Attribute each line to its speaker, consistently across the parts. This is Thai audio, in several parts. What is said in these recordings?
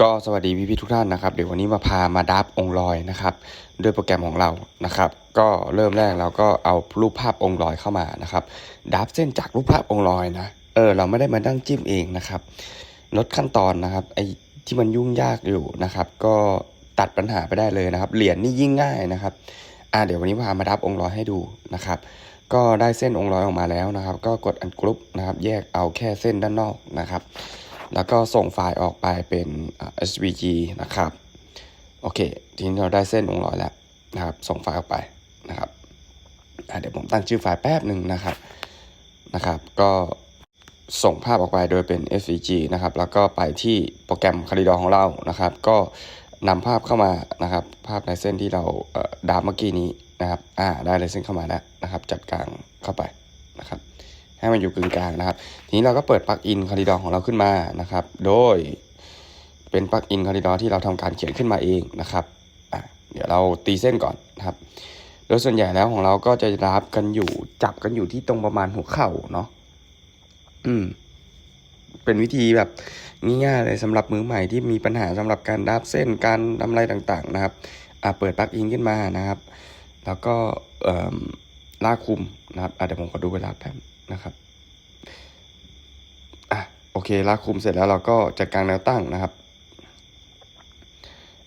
Speaker 1: ก็สวัสดีพี่พี่ทุกท่านนะครับเดี๋ยววันนี้มาพามาดับองค์ลอยนะครับ ด้วยโปรแกรมของเรานะครับ ก็เริ่มแรกเราก็เอารูปภาพองค์ลอยเข้ามานะครับดับเส้นจากรูปภาพองค์ลอยนะเออเราไม่ได้มาดั้งจิ้มเองนะครับลดขั้นตอนนะครับไอ้ที่มันยุ่งยากอยู่นะครับ ก็ตัดปัญหาไปได้เลยนะครับเหรียญนี่ยิ่งง่ายนะครับอ่าเดี๋ยววันนี้พามาดับองค์ลอยให้ดูนะครับ ก็ได้เส้นองค์ลอยออกมาแล้วนะครับ ก็กดอันกรุ๊ปนะครับ แยกเอาแค่เส้นด้านนอกนะครับ แล้วก็ส่งไฟล์ออกไปเป็น SVG นะครับโอเค ทีนี้เราได้เส้นองค์ลอยแล้วนะครับ ส่งไฟล์ออกไปนะครับเดี๋ยวผมตั้งชื่อไฟล์แป๊บหนึ่งนะครับนะครับ ก็ส่งภาพออกไปโดยเป็น SVG นะครับ แล้วก็ไปที่โปรแกรมคาริดอของเรานะครับ ก็นำภาพเข้ามานะครับ ภาพลายเส้นที่เราเอ่อดาบเมื่อกี้นี้นะครับ อ่า ได้ลายเส้นเข้ามาแล้วนะครับ จัดกลางเข้าไปนะครับ ให้มันอยู่กึ่งกลางนะครับ ทีนี้เราก็เปิดปลั๊กอินคอริดอของเราขึ้นมานะครับ โดยเป็นปลั๊กอินคอริดอที่เราทำการเขียนขึ้นมาเองนะครับอะเดี๋ยวเราตีเส้นก่อนนะครับ โดยส่วนใหญ่แล้วของเราก็จะรับกันอยู่จับกันอยู่ที่ตรงประมาณหัวเข่าเนาะอืม เป็นวิธีแบบง่ายๆเลยสำหรับมือใหม่ที่มีปัญหาสำหรับการดับเส้นการทำอะไรต่างๆ นะครับ อะเปิดปลั๊กอินขึ้นมานะครับ แล้วก็เอ่อลากคุมนะครับอะเดี๋ยวผมขอดูเวลาแป๊บ นะครับอะโอเคลากคุมเสร็จแล้วเราก็จัดการแนวตั้งนะครับ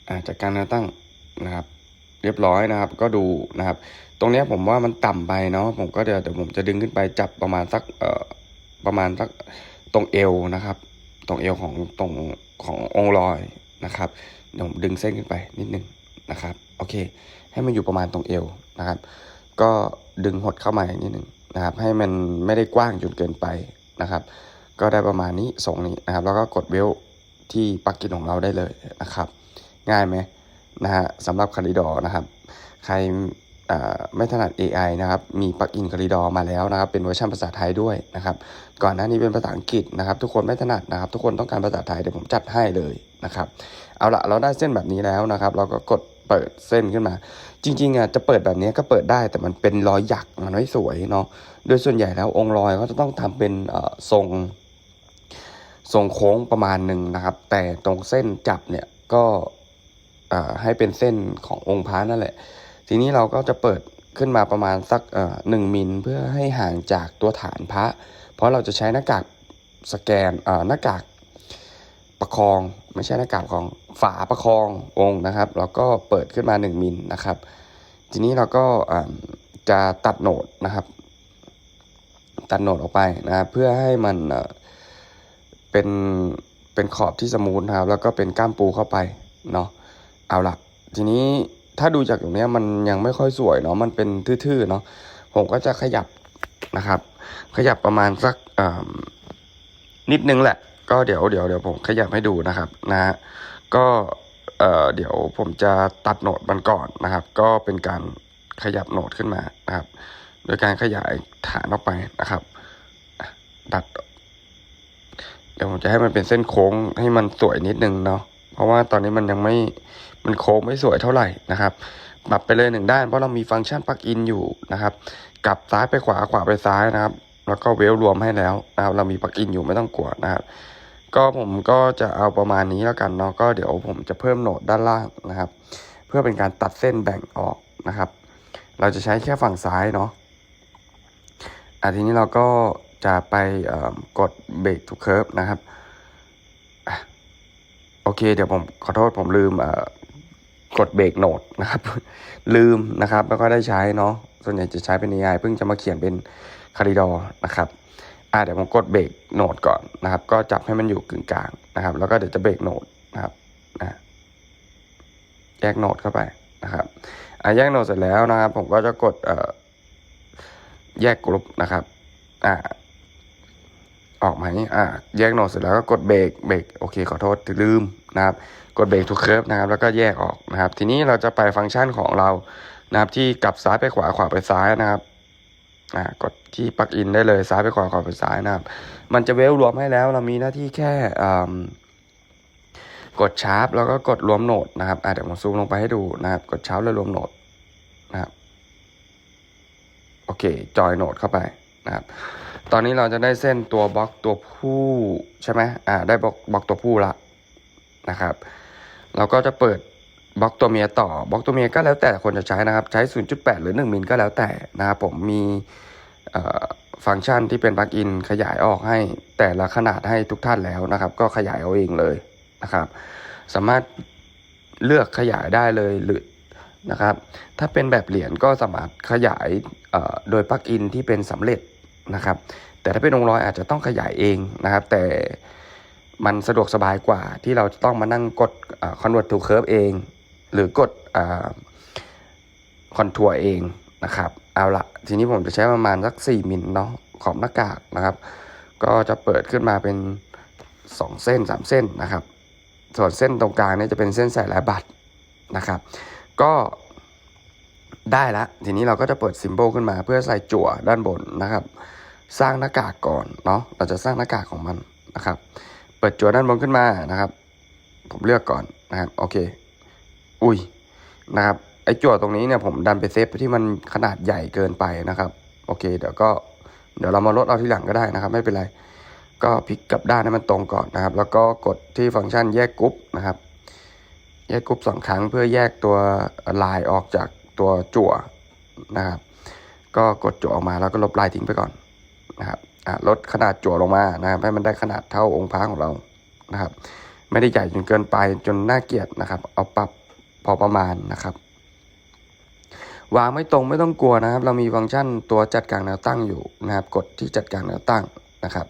Speaker 1: อะจัดการแนวตั้งนะครับ เรียบร้อยนะครับ ก็ดูนะครับ ตรงเนี้ยผมว่ามันต่ำไปเนาะผมก็เดี๋ยวเดี๋ยวผมจะดึงขึ้นไปจับประมาณสักเอ่อประมาณสักตรงเอวนะครับ ตรงเอวของตรงขององลอยนะครับเดี๋ยวผมดึงเส้นขึ้นไปนิดนึงนะครับ โอเค ให้มันอยู่ประมาณตรงเอวนะครับ ก็ดึงหดเข้ามาอีกนิดนึง นะครับให้มันไม่ได้กว้างจนเกินไปนะครับ ก็ได้ประมาณนี้ทรงนี้นะครับ แล้วก็กดเวลที่ปลั๊กอินของเราได้เลยนะครับ ง่ายไหมนะฮะสำหรับคาริดอนะครับ ใครไม่ถนัด AI นะครับ มีปลั๊กอินคาริดอมาแล้วนะครับ เป็นเวอร์ชันภาษาไทยด้วยนะครับ ก่อนหน้านี้เป็นภาษาอังกฤษนะครับ ทุกคนไม่ถนัดนะครับ ทุกคนต้องการภาษาไทยเดี๋ยวผมจัดให้เลยนะครับ เอาละเราได้เส้นแบบนี้แล้วนะครับ เราก็กดเปิดเส้นขึ้นมา จริงๆอะจะเปิดแบบนี้ก็เปิดได้แต่มันเป็นรอยหยักมันไม่สวยเนาะโดยส่วนใหญ่แล้วองค์รอยก็จะต้องทำเป็นทรงทรงโค้งประมาณหนึ่งนะครับ แต่ตรงเส้นจับเนี่ยก็ให้เป็นเส้นขององค์พระนั่นแหละ ทีนี้เราก็จะเปิดขึ้นมาประมาณสักหนึ่งมิลเพื่อให้ห่างจากตัวฐานพระ เพราะเราจะใช้หน้ากากสแกนหน้ากากประคอง ไม่ใช่หน้ากากของฝาประคององค์นะครับ แล้วก็เปิดขึ้นมา 1มิลนะครับ ทีนี้เราก็จะตัดโหนดนะครับ ตัดโหนดออกไปนะเพื่อให้มันเป็นเป็นขอบที่สมูทนะครับ แล้วก็เป็นก้ามปูเข้าไปเนาะเอาละทีนี้ถ้าดูจากตรงเนี้ยมันยังไม่ค่อยสวยเนาะมันเป็นทื่อๆเนาะผมก็จะขยับนะครับ ขยับประมาณสักนิดนึงแหละ ก็เดี๋ยวเดี๋ยวเดี๋ยวผมขยับให้ดูนะครับนะฮะก็เอ่อเดี๋ยวผมจะตัดโหนดมันก่อนนะครับ ก็เป็นการขยับโหนดขึ้นมานะครับ โดยการขยายฐานออกไปนะครับดัดเดี๋ยวผมจะให้มันเป็นเส้นโค้งให้มันสวยนิดนึงเนาะเพราะว่าตอนนี้มันยังไม่มันโค้งไม่สวยเท่าไหร่นะครับปรับไปเลยหนึ่งด้านเพราะเรามีฟังก์ชันปลั๊กอินอยู่นะครับกลับซ้ายไปขวาขวาไปซ้ายนะครับ แล้วก็เวลรวมให้แล้วนะครับเรามีปลั๊กอินอยู่ไม่ต้องกลัวนะครับก็ผมก็จะเอาประมาณนี้แล้วกันเนาะก็เดี๋ยวผมจะเพิ่มโหนดด้านล่างนะครับ เพื่อเป็นการตัดเส้นแบ่งออกนะครับ เราจะใช้แค่ฝั่งซ้ายเนาะอะทีนี้เราก็จะไปกดเบรกทูเคิร์ฟนะครับอโอเค เดี๋ยวผมขอโทษผมลืมกดเบรกโหนดนะครับ ลืมนะครับแล้วก็ได้ใช้เนาะส่วนใหญ่จะใช้เป็น AI เพิ่งจะมาเขียนเป็น คาริดอนะครับอะเดี๋ยวผมกดเบรกโหนดก่อนนะครับ ก็จับให้มันอยู่กึ่งกลางนะครับ แล้วก็เดี๋ยวจะเบรกโหนดนะครับอะแยกโหนดเข้าไปนะครับอะแยกโหนดเสร็จแล้วนะครับ ผมก็จะกดเอ่อแยกกรุ๊ปนะครับอ่าออกไหมอ่าแยกโหนดเสร็จแล้วก็กดเบรกเบรกโอเคขอโทษลืมนะครับ กดเบรกทุกเคิร์ฟนะครับ แล้วก็แยกออกนะครับ ทีนี้เราจะไปฟังก์ชันของเรานะครับ ที่กลับซ้ายไปขวาขวาไปซ้ายนะครับ อ่ากดที่ปลักอินได้เลยซ้ายไปขวาขวาไปซ้ายนะครับ มันจะเวลรวมให้แล้วเรามีหน้าที่แค่กดชาร์ปแล้วก็กดรวมโหนดนะครับอาเดี๋ยวผมซูมลงไปให้ดูนะครับ กดชาร์ปแล้วรวมโหนดนะครับโอเคจอยโหนดเข้าไปนะครับ ตอนนี้เราจะได้เส้นตัวบล็อกตัวผู้ใช่ไหมอ่าได้บล็อกบล็อกตัวผู้ละนะครับ เราก็จะเปิด บล็อกตัวเมียต่อบล็อกตัวเมียก็แล้วแต่คนจะใช้นะครับ ใช้ 0.8 หรือ 1มิลก็แล้วแต่นะครับผมมีฟังก์ชันที่เป็นปลั๊กอินขยายออกให้แต่ละขนาดให้ทุกท่านแล้วนะครับ ก็ขยายเอาเองเลยนะครับ สามารถเลือกขยายได้เลยหรือนะครับ ถ้าเป็นแบบเหรียญก็สามารถขยายโดยปลั๊กอินที่เป็นสำเร็จนะครับ แต่ถ้าเป็นองค์ร้อยอาจจะต้องขยายเองนะครับ แต่มันสะดวกสบายกว่าที่เราจะต้องมานั่งกดเอ่อ convert to curve เอง หรือกดคอนทัวร์เองนะครับ เอาละทีนี้ผมจะใช้ประมาณสัก 4 มิลเนาะขอบหน้ากากนะครับ ก็จะเปิดขึ้นมาเป็น 2 เส้น 3 เส้นนะครับ ส่วนเส้นตรงกลางนี่จะเป็นเส้นใส่ลายบัตรนะครับ ก็ได้ละทีนี้เราก็จะเปิดซิมโบลขึ้นมาเพื่อใส่จั่วด้านบนนะครับ สร้างหน้ากากก่อนเนาะเราจะสร้างหน้ากากของมันนะครับ เปิดจั่วด้านบนขึ้นมานะครับ ผมเลือกก่อนนะครับโอเค อุ้ยนะครับไอ้จั่วตรงนี้เนี่ยผมดันไปเซฟที่มันขนาดใหญ่เกินไปนะครับ โอเค เดี๋ยวก็เดี๋ยวเรามาลดเอาที่หลังก็ได้นะครับ ไม่เป็นไร ก็พลิกกลับด้านให้มันตรงก่อนนะครับ แล้วก็กดที่ฟังก์ชันแยกกรุ๊ปนะครับ แยกกรุ๊ปสองครั้งเพื่อแยกตัวลายออกจากตัวจั่วนะครับ ก็กดจั่วออกมาแล้วก็ลบลายทิ้งไปก่อนนะครับลดขนาดจั่วลงมานะครับ ให้มันได้ขนาดเท่าองค์พระของเรานะครับ ไม่ได้ใหญ่จนเกินไปจนน่าเกลียดนะครับ เอาปรับ พอประมาณนะครับ วางไม่ตรงไม่ต้องกลัวนะครับ เรามีฟังก์ชันตัวจัดการแนวตั้งอยู่นะครับ กดที่จัดการแนวตั้งนะครับ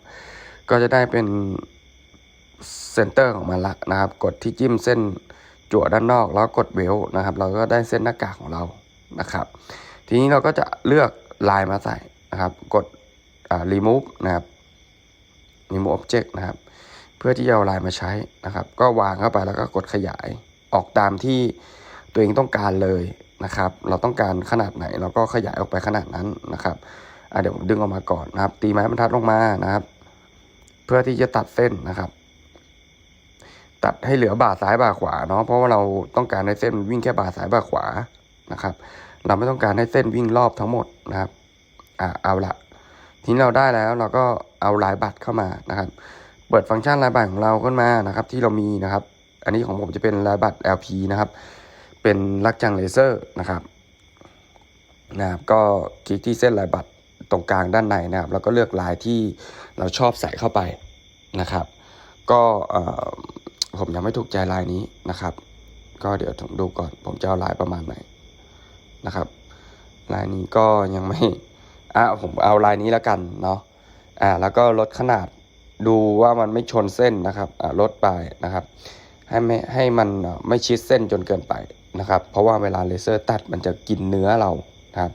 Speaker 1: ก็จะได้เป็นเซนเตอร์ของมันละนะครับ กดที่จิ้มเส้นจั่วด้านนอกแล้วกดเวลนะครับ เราก็ได้เส้นหน้ากากของเรานะครับ ทีนี้เราก็จะเลือกลายมาใส่นะครับ กดอ่า remove นะครับ remove object นะครับ เพื่อที่จะเอาลายมาใช้นะครับ ก็วางเข้าไปแล้วก็กดขยาย ออกตามที่ตัวเองต้องการเลยนะครับ เราต้องการขนาดไหนเราก็ขยายออกไปขนาดนั้นนะครับเดี๋ยวผมดึงออกมาก่อนนะครับ ตีไม้บรรทัดลงมานะครับ เพื่อที่จะตัดเส้นนะครับ ตัดให้เหลือบ่าซ้ายบ่าขวาเนาะเพราะว่าเราต้องการให้เส้นวิ่งแค่บ่าซ้ายบ่าขวานะครับ เราไม่ต้องการให้เส้นวิ่งรอบทั้งหมดนะครับอ่าเอาละทีนี้เราได้แล้วเราก็เอาลายบัตรเข้ามานะครับ เปิดฟังก์ชันลายบัตรของเราขึ้นมานะครับ ที่เรามีนะครับ อันนี้ของผมจะเป็นลายบัตร LP นะครับ เป็นลักจังเลเซอร์นะครับนะครับก็คลิกที่เส้นลายบัตรตรงกลางด้านในนะครับ แล้วก็เลือกลายที่เราชอบใส่เข้าไปนะครับ ก็ผมยังไม่ถูกใจลายนี้นะครับ ก็เดี๋ยวผมดูก่อน ผมจะเอาลายประมาณไหนนะครับ ลายนี้ก็ยังไม่อะผมเอาลายนี้แล้วกันเนาะอ่าแล้วก็ลดขนาดดูว่ามันไม่ชนเส้นนะครับอ่าลดไปนะครับ ให้ไม่ให้มันไม่ชิดเส้นจนเกินไปนะครับ เพราะว่าเวลาเลเซอร์ตัดมันจะกินเนื้อเรานะครับ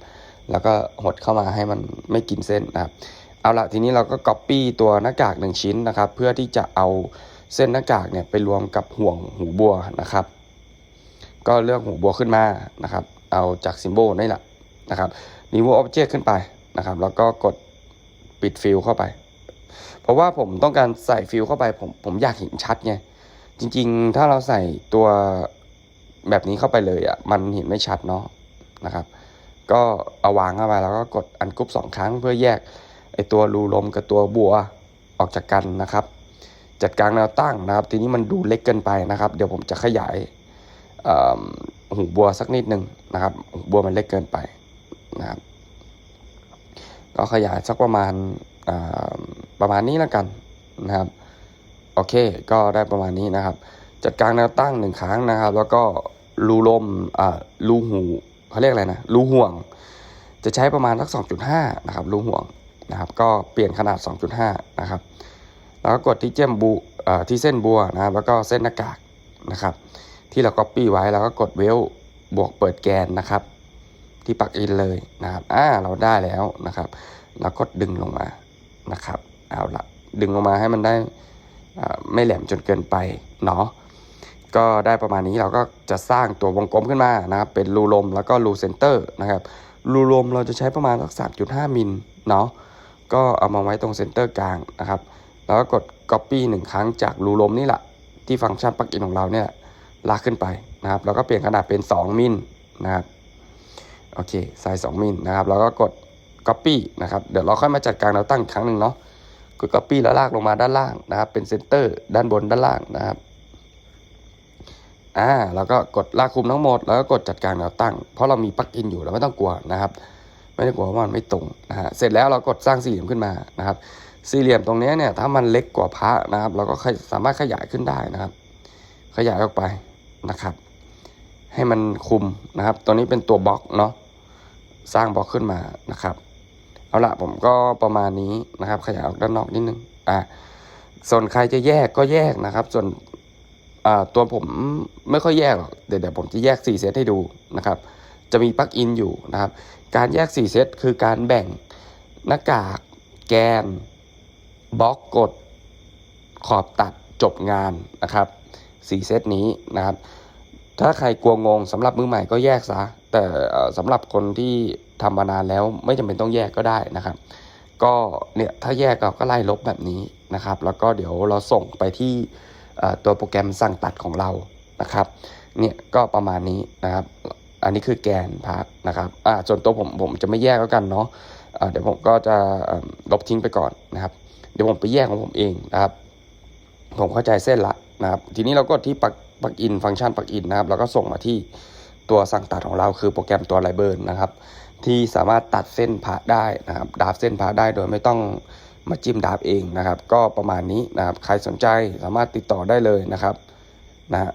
Speaker 1: แล้วก็หดเข้ามาให้มันไม่กินเส้นนะครับ เอาละทีนี้เราก็ copy ตัวหน้ากากหนึ่งชิ้นนะครับ เพื่อที่จะเอาเส้นหน้ากากเนี่ยไปรวมกับห่วงหูบัวนะครับ ก็เลือกหูบัวขึ้นมานะครับ เอาจากซิมโบลนี่แหละนะครับ remove object ขึ้นไปนะครับ แล้วก็กดปิดฟิลเข้าไป เพราะว่าผมต้องการใส่ฟิลเข้าไปผมผมอยากเห็นชัดไง จริงๆ ถ้าเราใส่ตัวแบบนี้เข้าไปเลยอะ มันเห็นไม่ชัดเนาะนะครับ ก็เอาวางเข้าไปแล้วก็กดอันกรุ๊ปสองครั้งเพื่อแยกไอตัวรูลมกับตัวบัวออกจากกันนะครับ จัดการแนวตั้งนะครับ ทีนี้มันดูเล็กเกินไปนะครับ เดี๋ยวผมจะขยายหูบัวสักนิดหนึ่งนะครับหูบัวมันเล็กเกินไปนะครับ ก็ขยายสักประมาณประมาณนี้แล้วกันนะครับ โอเค ก็ได้ประมาณนี้นะครับ จัดการแนวตั้งหนึ่งครั้งนะครับ แล้วก็รูลมอ่ารูหูเขาเรียกอะไรนะรูห่วง จะใช้ประมาณสัก 2.5 นะครับรูห่วงนะครับ ก็เปลี่ยนขนาด 2.5 นะครับ แล้วก็กดที่เจมบูอ่อที่เส้นบัวนะครับ แล้วก็เส้นหน้ากากนะครับ ที่เรา copy ไว้แล้วก็กดเวลบวกเปิดแกนนะครับ ที่ปักอินเลยนะครับอ่าเราได้แล้วนะครับ แล้วก็ดึงลงมานะครับ เอาละดึงลงมาให้มันได้ ไม่แหลมจนเกินไปเนาะก็ได้ประมาณนี้เราก็จะสร้างตัววงกลมขึ้นมานะครับเป็นรูลมแล้วก็รูเซนเตอร์นะครับรูลมเราจะใช้ประมาณสัก 3.5 มิลเนาะก็เอามาไว้ตรงเซนเตอร์กลางนะครับ แล้วก็กด copy หนึ่งครั้งจากรูลมนี่แหละที่ฟังก์ชันปลั๊กอินของเราเนี่ยลากขึ้นไปนะครับ แล้วก็เปลี่ยนขนาดเป็น 2 มิลนะครับโอเคใส่2มิลนะครับแล้วก็กด copy นะครับเดี๋ยวเราค่อยมาจัดการเราตั้งครั้งหนึ่งเนาะ กด copy แล้วลากลงมาด้านล่างนะครับ เป็นเซนเตอร์ด้านบนด้านล่างนะครับอ่าแล้วก็กดลากคุมทั้งหมด แล้วก็กดจัดการแนวตั้ง เพราะเรามีปลั๊กอินอยู่เราไม่ต้องกลัวนะครับ ไม่ต้องกลัวว่ามันไม่ตรงนะฮะเสร็จแล้วเรากดสร้างสี่เหลี่ยมขึ้นมานะครับ สี่เหลี่ยมตรงนี้เนี่ยถ้ามันเล็กกว่าพระนะครับ เราก็ขยสามารถขยายขึ้นได้นะครับ ขยายออกไปนะครับ ให้มันคุมนะครับ ตัวนี้เป็นตัวบล็อกเนาะสร้างบล็อกขึ้นมานะครับ เอาละผมก็ประมาณนี้นะครับ ขยายออกด้านนอกนิดนึงอ่าส่วนใครจะแยกก็แยกนะครับ ส่วนอ่าตัวผมไม่ค่อยแยกหรอกเดี๋ยวเดี๋ยวผมจะแยก 4 เซตให้ดูนะครับ จะมีปลั๊กอินอยู่นะครับ การแยก 4 เซตคือการแบ่งหน้ากาก แกนบล็อกกด ขอบตัดจบงานนะครับ 4 เซตนี้นะครับ ถ้าใครกลัวงงสำหรับมือใหม่ก็แยกซะ แต่สำหรับคนที่ ทำมานานแล้วไม่จำเป็นต้องแยกก็ได้นะครับ ก็เนี่ยถ้าแยกเราก็ไล่ลบแบบนี้นะครับ แล้วก็เดี๋ยวเราส่งไปที่ตัวโปรแกรมสั่งตัดของเรานะครับเนี่ยก็ประมาณนี้นะครับ อันนี้คือแกนพาร์ทนะครับอ่าส่วนตัวผมผมจะไม่แยกแล้วกันเนาะอ่าเดี๋ยวผมก็จะลบทิ้งไปก่อนนะครับ เดี๋ยวผมไปแยกของผมเองนะครับ ผมเข้าใจเส้นละนะครับ ทีนี้เราก็ที่ปักปักอินฟังก์ชันปักอินนะครับ แล้วก็ส่งมาที่ตัวสั่งตัดของเราคือโปรแกรมตัวไลเบิร์นนะครับ ที่สามารถตัดเส้นพระได้นะครับดาบเส้นพระได้โดยไม่ต้องมาจิ้มดาบเองนะครับ ก็ประมาณนี้นะครับ ใครสนใจสามารถติดต่อได้เลยนะครับนะฮะ